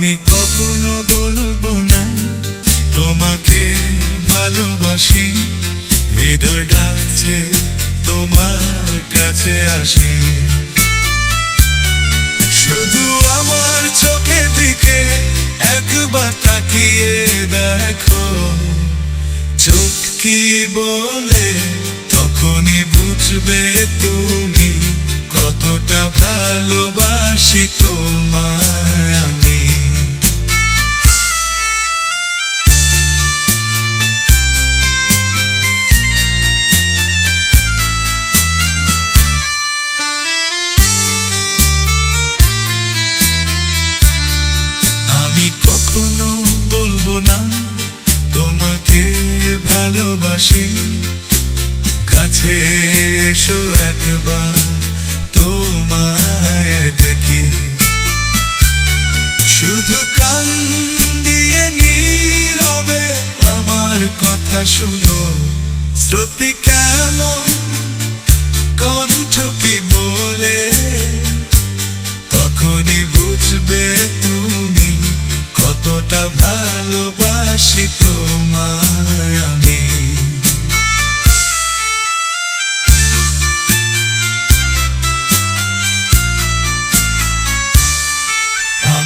আমি কখনো বলব না, তোমাকে ভালোবাসি। হৃদয় ডাকছে তোমার কাছে আসি। শুধু আমার চোখের দিকে একবার তাকিয়ে দেখো। চোখ কি বলে, তখনই বুঝবে তুমি। ভালোবাসি কাছে এসো একবার, তোমায় দেখি। শুধু কান দিয়ে নীরবে আমার কথা শুনো। শ্রুতি কেমন কণ্ঠ কি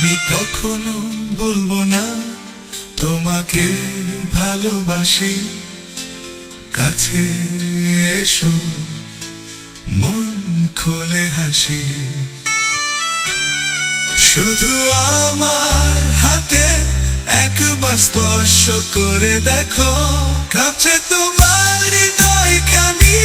আমি কখনো বলব না, তোমাকে ভালোবাসি। কাছে এসো, মন খুলে হাসি। শুধু আমার হাতে একবার স্পর্শ করে দেখো, কাছে তোমার হৃদয় খানি